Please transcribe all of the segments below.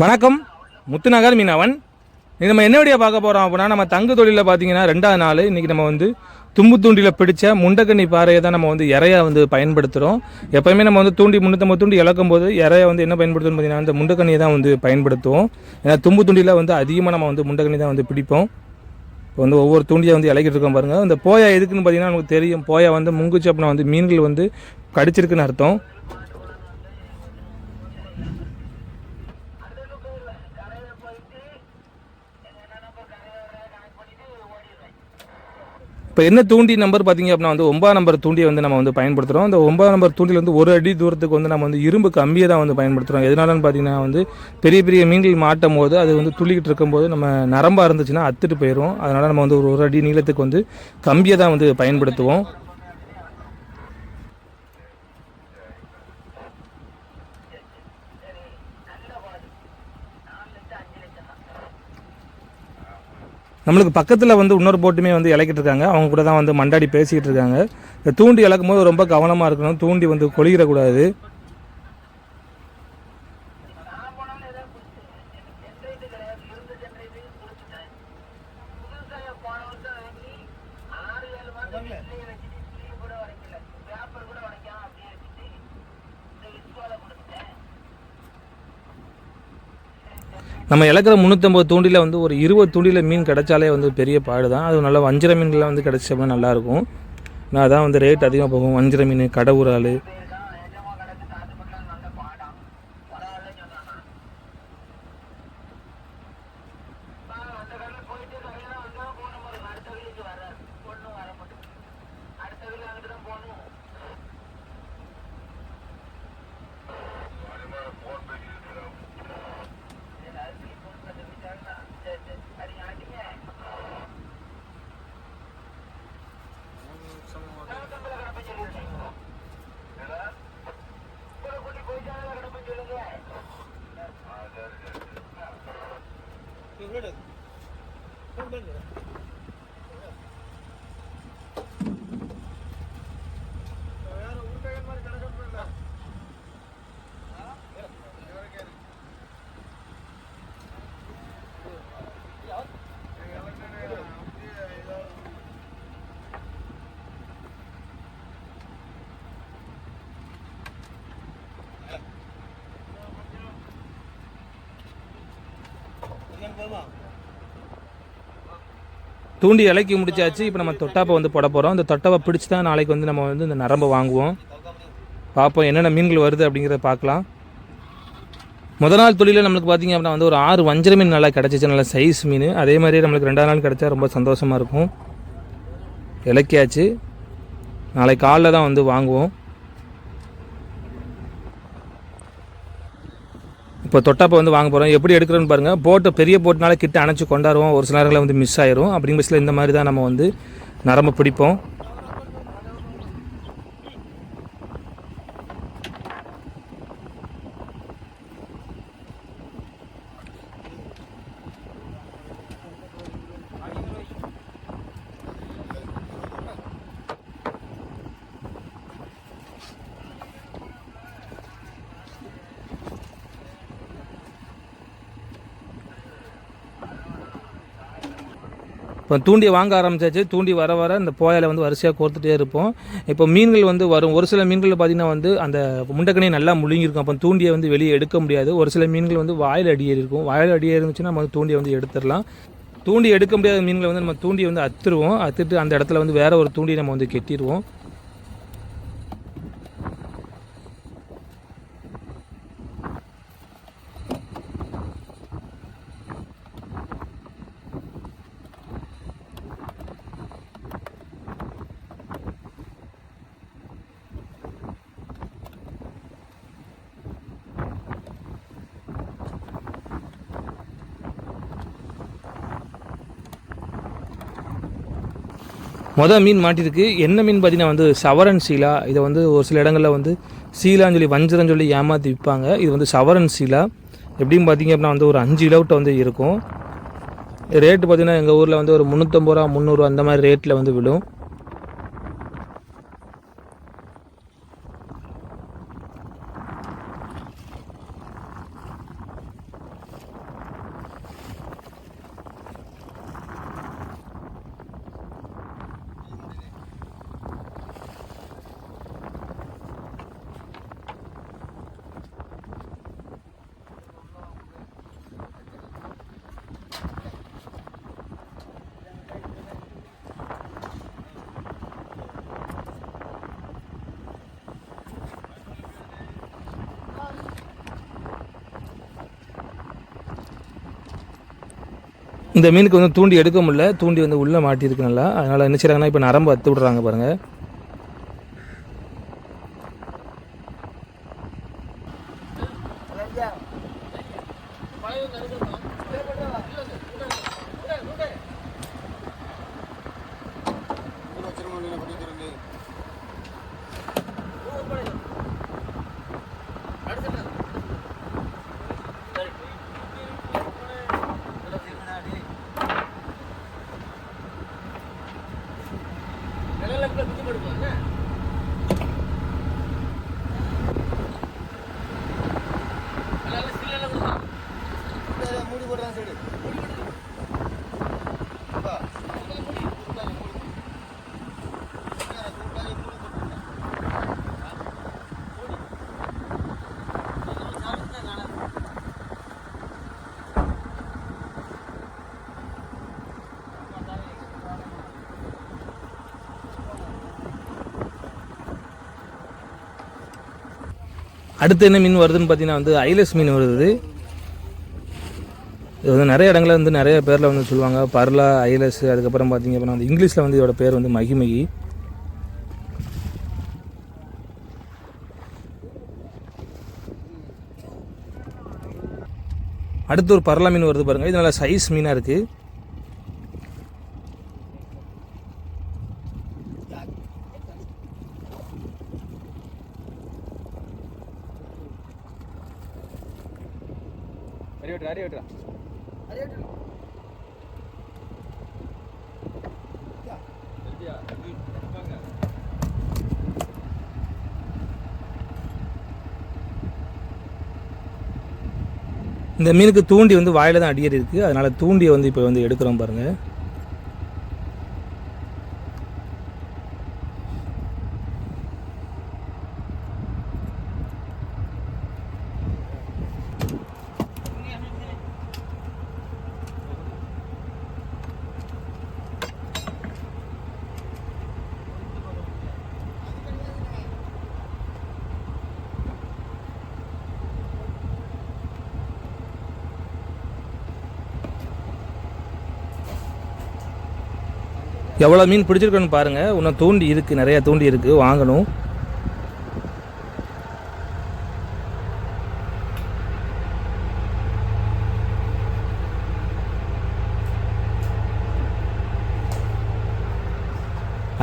வணக்கம். முத்துநகர் மீனவன். இது நம்ம என்ன வழியாக பார்க்க போகிறோம் அப்படின்னா நம்ம தங்கு தொழிலில் பார்த்தீங்கன்னா ரெண்டாவது நாள் இன்றைக்கி நம்ம வந்து தும்பு தூண்டியில் பிடிச்ச முண்டக்கண்ணி பாறையை தான் நம்ம வந்து இறையா வந்து பயன்படுத்துகிறோம் எப்போயுமே நம்ம வந்து தூண்டி முன்னூற்றம்பது தூண்டி இழக்கும் போது இறையை வந்து என்ன பயன்படுத்துன்னு பார்த்தீங்கன்னா அந்த முண்டக்கண்ணியை தான் வந்து பயன்படுத்துவோம். ஏன்னா தும்பு தூண்டியில் வந்து அதிகமாக நம்ம வந்து முண்டக்கண்ணி தான் வந்து பிடிப்போம். இப்போ வந்து ஒவ்வொரு தூண்டியை வந்து இலக்கிட்டு இருக்கோம் பாருங்கள் இந்த போயா எதுக்குன்னு பார்த்தீங்கன்னா நமக்கு தெரியும். போயா வந்து முங்குச்சு அப்படின்னா வந்து மீன்கள் வந்து கடிச்சிருக்குன்னு அர்த்தம். இப்போ என்ன தூண்டி நம்பர் பார்த்தீங்க அப்படின்னா வந்து ஒன்பதாம் நம்பர் தூண்டியை வந்து நம்ம வந்து பயன்படுத்துகிறோம் அந்த ஒன்பதாம் நம்பர் தூண்டில் வந்து ஒரு அடி தூரத்துக்கு வந்து நம்ம வந்து இரும்பு கம்பியை தான் வந்து பயன்படுத்துகிறோம் எதனாலன்னு பார்த்தீங்கன்னா வந்து பெரிய பெரிய மீன்கள் மாட்டும் போது அது வந்து துள்ளிக்கிட்டு இருக்கும்போது நம்ம நரம்பாக இருந்துச்சுன்னா அத்துட்டு போயிடும் அதனால் நம்ம வந்து ஒரு ஒரு அடி நீளத்துக்கு வந்து கம்பியை தான் வந்து பயன்படுத்துவோம். நம்மளுக்கு பக்கத்தில் வந்து இன்னொரு போட்டுமே வந்து இலக்கிட்டு இருக்காங்க அவங்க கூட தான் வந்து மண்டாடி பேசிக்கிட்டு இருக்காங்க இந்த தூண்டி இழக்கும் போது ரொம்ப கவனமாக இருக்கணும். தூண்டி வந்து கொளிகிடக்கூடாது நம்ம இழக்கிற முந்நூற்றம்பது தூண்டில வந்து ஒரு இருபது தூண்டில மீன் கிடைச்சாலே வந்து பெரிய பாடு தான் அது நல்லா வஞ்சிர மீன்லாம் வந்து கிடைச்சோம்னா நல்லாயிருக்கும் நான் அதான் வந்து ரேட் அதிகமாக போகும். வஞ்சிர மீன் கடவுரால் தூண்டி இலக்கி முடிச்சாச்சு. இப்போ நம்ம தொட்டாப்பை வந்து போட போகிறோம் இந்த தொட்டாப்பை பிடிச்சி தான் நாளைக்கு வந்து நம்ம வந்து இந்த நரம்பை வாங்குவோம். பார்ப்போம் என்னென்ன மீன்கள் வருது அப்படிங்கிறத பார்க்கலாம். முத நாள் தொழிலில் நம்மளுக்கு பார்த்தீங்க அப்படின்னா வந்து ஒரு ஆறு வஞ்சர மீன் நல்லா கிடச்சிச்சு. நல்ல சைஸ் மீன். அதே மாதிரியே நம்மளுக்கு ரெண்டாம் நாள் கிடச்சா ரொம்ப சந்தோஷமாக இருக்கும். இலக்கியாச்சு. நாளைக்கு காலைல தான் வந்து வாங்குவோம். இப்போ தொட்டாப்பை வந்து வாங்க போகிறோம் எப்படி எடுக்கிறோன்னு பாருங்கள் போட்டை பெரிய போட்டுனால கிட்ட அணைச்சி கொண்டாடுவோம். ஒரு சில நேரங்களில் வந்து மிஸ் ஆயிரும். அப்படிங்கிற பட்சத்தில் இந்த மாதிரி தான் நம்ம வந்து நரம்பு பிடிப்போம். இப்போ தூண்டி வாங்க ஆரம்பிச்சாச்சு. தூண்டி வர வர இந்த போயால வந்து வரிசையாக கோர்த்துட்டே இருப்போம். இப்போ மீன்கள் வந்து வரும். ஒரு சில மீன்கள் பார்த்தீங்கன்னா வந்து அந்த முண்டக்கணி நல்லா முழுங்கியிருக்கும். அப்போ தூண்டியை வந்து வெளியே எடுக்க முடியாது. ஒரு சில மீன்கள் வந்து வாயில் அடியேறி இருக்கும். வாயில் அடியேறி இருந்துச்சுன்னா நம்ம வந்து தூண்டியை வந்து எடுத்துடலாம். தூண்டி எடுக்க முடியாத மீன்களை வந்து நம்ம தூண்டியை வந்து அத்துருவோம். அத்துட்டு அந்த இடத்துல வந்து வேறு ஒரு தூண்டியை நம்ம வந்து கெட்டிடுவோம். மொதல் மீன் மாட்டிருக்கு. என்ன மீன் பார்த்தீங்கன்னா வந்து சவரன் சீலா. இதை வந்து ஒரு சில இடங்களில் வந்து சீலான்னு சொல்லி வஞ்சரம் சொல்லி ஏமாற்றி விற்பாங்க இது வந்து சவரன் சீலா. எப்படின்னு பார்த்தீங்க அப்படின்னா வந்து ஒரு அஞ்சு கிலோவிட்ட வந்து இருக்கும். ரேட்டு பார்த்தீங்கன்னா எங்கள் ஊரில் வந்து ஒரு முந்நூற்றம்பது ரூபா முந்நூறுரூவா அந்த மாதிரி ரேட்டில் வந்து விழும். இந்த மீனுக்கு வந்து தூண்டி எடுக்க முடியல. தூண்டி வந்து உள்ளே மாட்டியிருக்கு நல்லா அதனால் என்ன செய்கிறாங்கன்னா இப்போ நரம்பு அத்து விட்றாங்க பாருங்கள் が出てくるもんね。அடுத்து என்ன மீன் வருதுன்னு பார்த்தீங்கன்னா வந்து ஐலஸ் மீன் வருது. இது வந்து நிறைய இடங்களில் வந்து நிறைய பேரில் வந்து சொல்லுவாங்க. பர்லா ஐலஸ் அதுக்கப்புறம் பார்த்தீங்க அப்படின்னா வந்து இங்கிலீஷில் வந்து இதோட பேர் வந்து மகிமகி அடுத்து ஒரு பரலா மீன் வருது பாருங்கள் இது நல்லா சைஸ் மீனாக இருக்குது இந்த மீனுக்கு தூண்டி வந்து வாயில் தான் அடியேறி இருக்குது அதனால் தூண்டியை வந்து இப்போ வந்து எடுக்கிறோம் பாருங்கள் எவ்வளோ மீன் பிடிச்சிருக்கோன்னு பாருங்கள் இன்னும் தூண்டி இருக்குது நிறையா தூண்டி இருக்குது வாங்கணும்.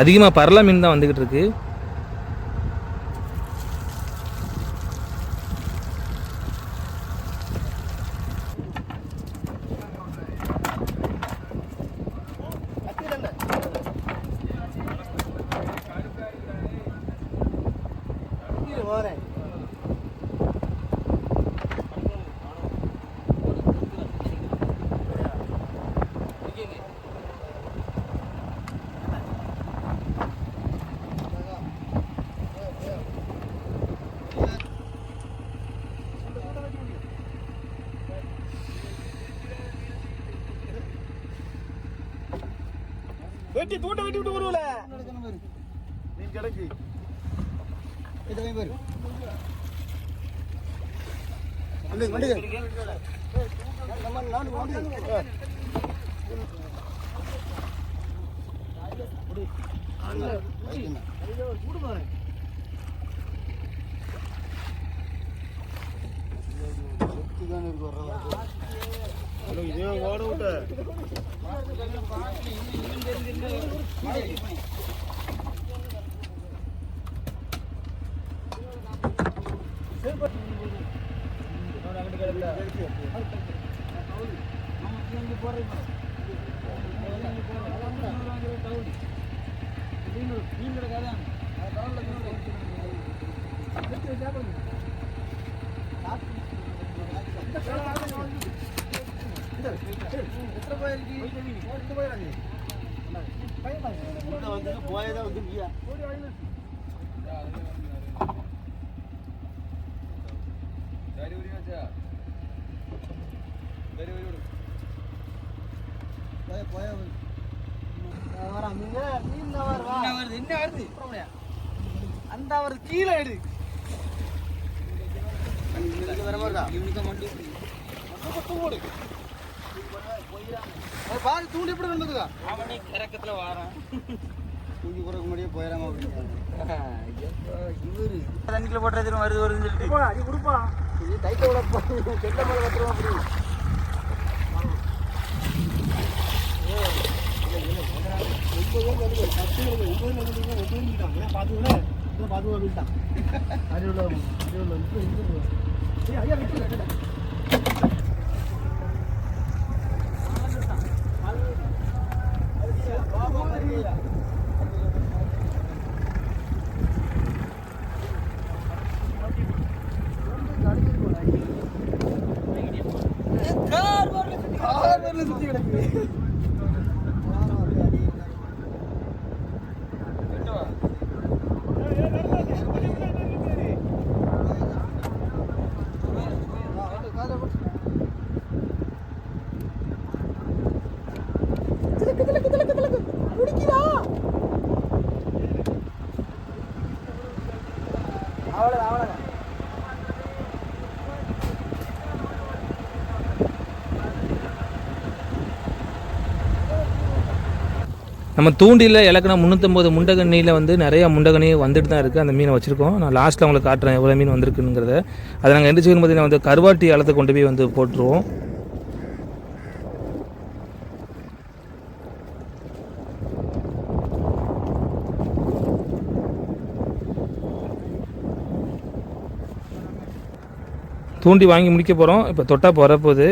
அதிகமாக பரல மீன் தான் வந்துக்கிட்டு இருக்கு. வெட்டி தூண்ட வெட்டி விட்டு வருவல? நீ கிடக்கு. இதை பாரு. வண்டி வண்டி நம்ம நாடு வண்டி இதே ஓட விட்ட போயதான் வந்துருக்கியா போய போய வர மீன் மீன் வருவா வருது என்ன வருது அந்த அவர் கீழே எடு இவனுக்கு மட்டும் போடு பாரு தூண்டி எப்படி கொண்டு அவனே கிறக்கத்துல வாரான். தூக்கி போறதுக்கு முன்னாடியே போயிடாம இவரு. தண்ணிக்குள்ள போட்டுறது வருது வருதுன்னு சொல்லிட்டு. அடி கொடுப்பா. இது டைட்டை விட கெட்ட மேல கட்டுறோம் அப்படி சுத்தி நம்ம தூண்டியில் இலக்கணம் முந்நூற்றம்பது முண்டகண்ணியில் வந்து நிறையா முண்டகண்ணி வந்துட்டு தான் இருக்குது அந்த மீனை வச்சுருக்கோம். நான் லாஸ்ட்டில் உங்களுக்கு காட்டுறேன் எவ்வளோ மீன் வந்திருக்குங்கிறத அதை நாங்கள் என்ன செய்யணும் பார்த்தீங்கன்னா வந்து கருவாட்டி அளத்தை கொண்டு போய் வந்து போட்டுருவோம். தூண்டி வாங்கி முடிக்க போகிறோம் இப்போ தொட்டா போகிறப்போது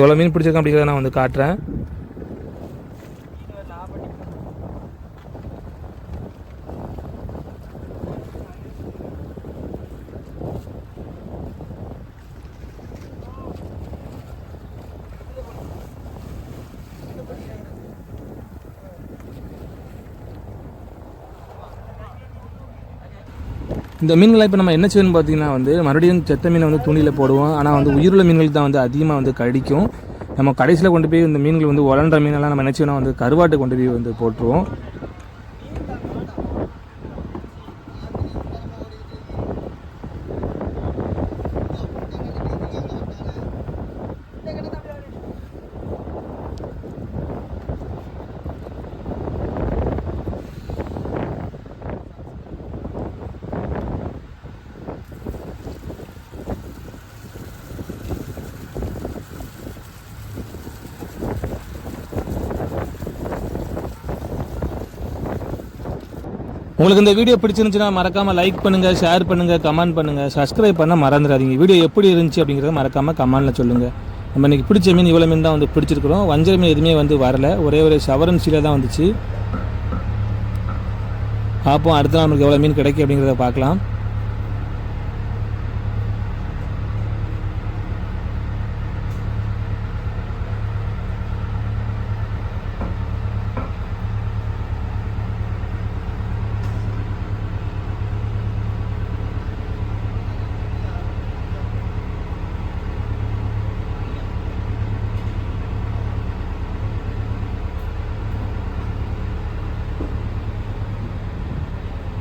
எவ்வளோ மீன் பிடிச்சிருக்கேன் அப்படிங்கிறத நான் வந்து காட்டுறேன். இந்த மீன்களை இப்போ நம்ம என்ன செய்யணும் பார்த்தீங்கன்னா வந்து மறுபடியும் செத்த மீனை வந்து துணியில் போடுவோம். ஆனால் வந்து உயிருள்ள மீன்கள் தான் வந்து அதிகமாக வந்து கடிக்கும். நம்ம கடைசியில் கொண்டு போய் இந்த மீன்கள் வந்து உலன்ற மீனெல்லாம் நம்ம என்ன செய்யணும் வந்து கருவாட்டு கொண்டு போய் வந்து போட்டுருவோம். உங்களுக்கு இந்த வீடியோ பிடிச்சிருந்துச்சுன்னா மறக்காமல் லைக் பண்ணுங்கள் ஷேர் பண்ணுங்கள் கமெண்ட் பண்ணுங்கள் சப்ஸ்கிரைப் பண்ண மறந்துடாதீங்க. வீடியோ எப்படி இருந்துச்சு அப்படிங்கிறத மறக்காமல் கமெண்டில் சொல்லுங்கள் நம்ம இன்னைக்கு பிடிச்ச மீன் இவ்வளோ மீன் தான் வந்து பிடிச்சிருக்கிறோம். வஞ்சர மீன் எதுவுமே வந்து வரல. ஒரே ஒரு சவரன் சீலை தான் வந்துச்சு. பார்ப்போம் அடுத்த நாள் நமக்கு எவ்வளோ மீன் கிடைக்கும் அப்படிங்கிறத பார்க்கலாம்.